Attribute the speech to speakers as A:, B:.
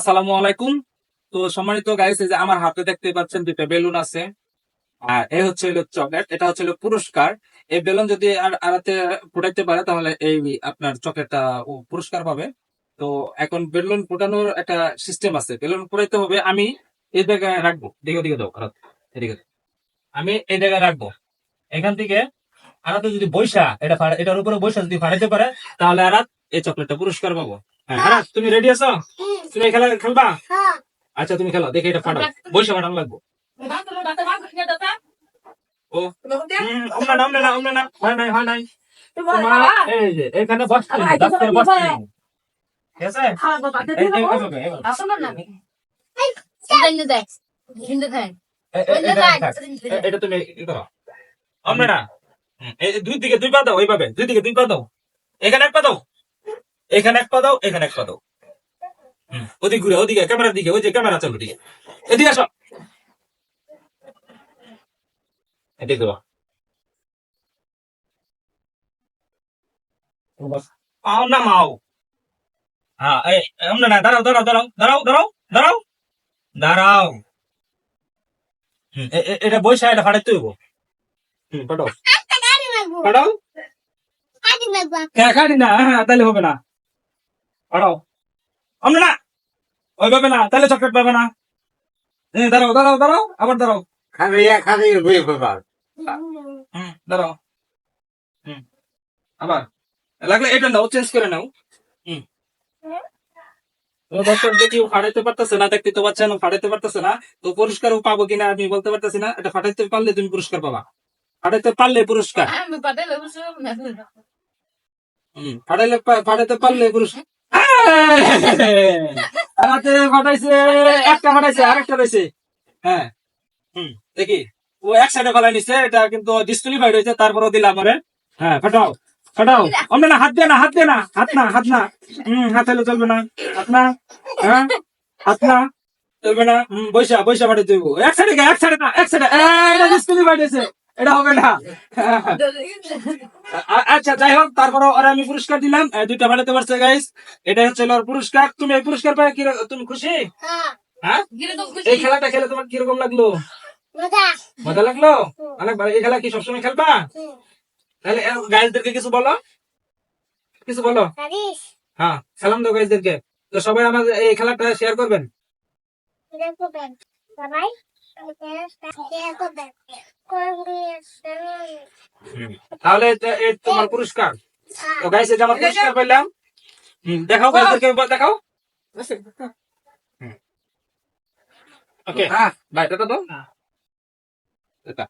A: আসসালামু আলাইকুম। তো সম্মানিত গাইস এই যে আমার হাতে দেখতে পাচ্ছেন দুটো বেলুন আছে। আর এ হচ্ছে হলো চকলেট, এটা হচ্ছে হলো পুরস্কার। এই বেলুন যদি আর আড়াতে ফুটাইতে পারে, তাহলে এই আপনার চকলেটটা ও পুরস্কার পাবে। তো এখন বেলুন ফুটানোর একটা সিস্টেম আছে। বেলুন ফুটাইতে হবে, আমি এই জায়গায় রাখব। দিকে দিকে দাও খারাপ এদিকে। আমি এই জায়গায় রাখব। এখান থেকে আরাতে যদি বৈশা, এটা এটার উপরে বৈশা যদি ফাড়াইতে পারে, তাহলে আরাত এই চকলেটটা পুরস্কার পাবো। হ্যাঁ আরাত, তুমি রেডি আছো? তুমি এই খেলা খেলবা? আচ্ছা তুমি খেলো দেখে এটা ফাটাও। বৈশা ফাটানো লাগবো। ও না না না হয় নাই হয় নাই। এখানে বসতে বসতে ঠিক আছে? এটা তুমি করো। না। দুই দিকে দুই পা দাও ওইভাবে। দুই দিকে দুই পা দাও। এখানে এক পা দাও। এখানে এক পা দাও এখানে এক পা দাও ওদিকে ঘুরে ওদিকে ক্যামেরার দিকে ওই যে ক্যামেরা চলো দিকে এদিকে আসো। এদিকে পাও। না মাও। হ্যাঁ এই এমন না দাঁড়াও দাঁড়াও দাঁড়াও দাঁড়াও দাঁড়াও দাঁড়াও। দাঁড়াও। এটা বৈশা এটা ফাটাইতে হইব। হুম পাঠাও পাঠাও হ্যাঁ কাটি না হ্যাঁ তাহলে হবে না। পাঠাও। আমরা না। ওইভাবে না তাহলে চকলেট পাবে না। এ, দাঁড়াও দাঁড়াও দাঁড়াও আবার দাঁড়াও।
B: ব্যাপার
A: হুম দাঁড়াও। হুম আবার। লাগলে এটা নাও চেঞ্জ করে নাও। হুম। দেখি ও ফাটাইতে পারতেছে না দেখতে তো পাচ্ছেন ও ফাটাইতে পারতেছে না। তো পুরস্কার ও পাবো কিনা আমি বলতে পারতেছি না। এটা ফাটাইতে পারলে তুমি পুরস্কার পাবা। ফাটাইতে পারলে পুরস্কার। হুম ফাটাইলে ফাটাইতে পারলে পুরস্কার। হাতে ফাটাইছে একটা ফাটাইছে আরেকটা রয়েছে হ্যাঁ। হুম। দেখি। ও এক সাইডে ফেলাই নিছে এটা কিন্তু ডিসকুয়ালিফাইড হয়েছে তারপরও দিলাম আমারে। হ্যাঁ ফাটাও ফাটাও। অন্য না হাত দিয়ে না হাত দিয়ে না হাত না হাত না। হম হাত হলে চলবে না। হাত না হ্যাঁ হাত না চলবে না। হম বৈশা বৈশা ফাটে তুই এক সাইডে এক সাইডে না এক সাইডে এটা ডিসকুয়ালিফাইড হয়েছে। এটা হবে না। আচ্ছা যাই হোক তারপরে ওরা আমি পুরস্কার দিলাম। দুইটা ফাটাতে পারছে গাইস এটা হচ্ছে ওর পুরস্কার। তুমি এই পুরস্কার পাই কি তুমি খুশি? হ্যাঁ? এই খেলাটা খেলে তোমার কীরকম লাগল? মজা। লাগল? অনেক ভালো। এই খেলা কি সবসময় খেলবা? তাহলে গাইজদেরকে কিছু বলো। কিছু বলো? হ্যাঁ সালাম দাও গাইজদেরকে তো সবাই আমাদের এই খেলাটা শেয়ার করবেন? তাহলে এটা- এই তোমার পুরস্কার। তো গাইজ এটা আমার পুরস্কার পেলাম। দেখাও গাইজদেরকে দেখাও। ওকে বাই টাটা তো। টাটা।